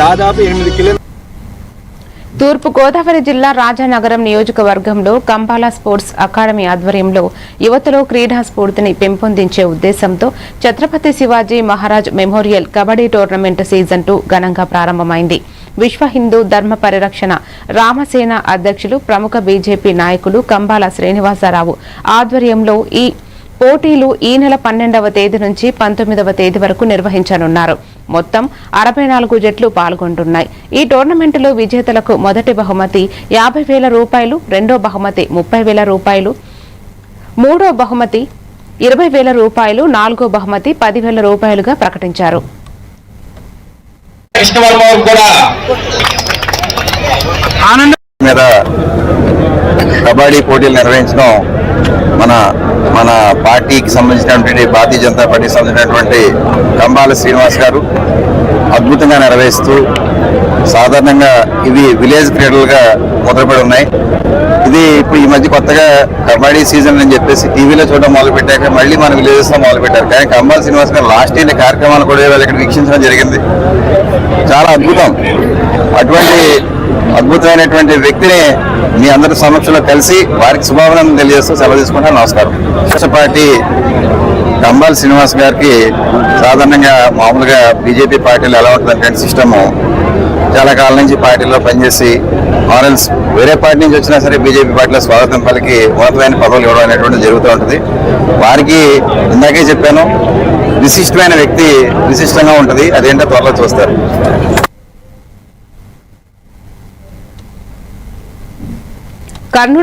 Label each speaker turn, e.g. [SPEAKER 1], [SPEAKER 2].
[SPEAKER 1] దాదాపు ఎనిమిది కిలోమీటర్లు
[SPEAKER 2] తూర్పు గోదావరి జిల్లా రాజానగరం నియోజకవర్గంలో కంబాల స్పోర్ట్స్ అకాడమీ ఆధ్వర్యంలో యువతలో క్రీడా స్ఫూర్తిని పెంపొందించే ఉద్దేశంతో Chhatrapati Shivaji Maharaj memorial kabaddi tournament season two ఘనంగా ప్రారంభమైంది. విశ్వ హిందూ ధర్మ పరిరక్షణ రామసేన అధ్యక్షులు ప్రముఖ బీజేపీ నాయకులు కంబాల శ్రీనివాసరావు ఆధ్వర్యంలో ఈ పోటీలు ఈ నెల పన్నెండవ తేదీ నుంచి పంతొమ్మిదవ తేదీ వరకు నిర్వహించనున్నారు. మొత్తం అరవై నాలుగు జట్లు పాల్గొంటున్నాయి. ఈ టోర్నమెంటులో విజేతలకు మొదటి బహుమతి యాభై వేల రూపాయలు రెండో బహుమతి ముప్పై వేల రూపాయలు మూడో బహుమతి ఇరవై వేల రూపాయలు నాలుగో బహుమతి పదివేల రూపాయలుగా ప్రకటించారు.
[SPEAKER 3] కృష్ణవర్మ కూడా
[SPEAKER 4] మీద కబడ్డీ పోటీలు నిర్వహించడం మన మన పార్టీకి సంబంధించినటువంటి భారతీయ జనతా పార్టీకి సంబంధించినటువంటి కంబాల శ్రీనివాస్ గారు అద్భుతంగా నెరవేరుస్తూ సాధారణంగా ఇవి విలేజ్ క్రీడలుగా మొదలుపడి ఉన్నాయి. ఇది ఇప్పుడు ఈ మధ్య కొత్తగా కబడ్డీ సీజన్ అని చెప్పేసి టీవీలో చూడడం మొదలుపెట్టాక మళ్ళీ మన విలేజెస్లో మొదలుపెట్టారు. కానీ కంబాల శ్రీనివాస్ గారు లాస్ట్ ఇయర్ కార్యక్రమాలు కూడా వాళ్ళు ఇక్కడ వీక్షించడం జరిగింది. చాలా అద్భుతం. అటువంటి అద్భుతమైనటువంటి వ్యక్తిని మీ అందరి సమక్షంలో కలిసి వారికి శుభాభినందనలు తెలియజేస్తూ సెలవు తీసుకుంటాను. నమస్కారం. విపక్ష పార్టీ కంబాల్ శ్రీనివాస్ గారికి సాధారణంగా మామూలుగా బీజేపీ పార్టీలో ఎలా ఉంటుందంటే సిస్టము చాలా కాలం నుంచి పార్టీలో పనిచేసి ఆర్ఎల్స్ వేరే పార్టీ నుంచి వచ్చినా సరే బీజేపీ పార్టీలో స్వాగతం పలికి ఉన్నతమైన పదవులు ఇవ్వడం అనేటువంటి జరుగుతూ ఉంటుంది. వారికి ఇందాకే చెప్పాను విశిష్టమైన వ్యక్తి విశిష్టంగా ఉంటుంది. అదేంటో త్వరలో చూస్తారు.
[SPEAKER 2] കണ്ണൂർ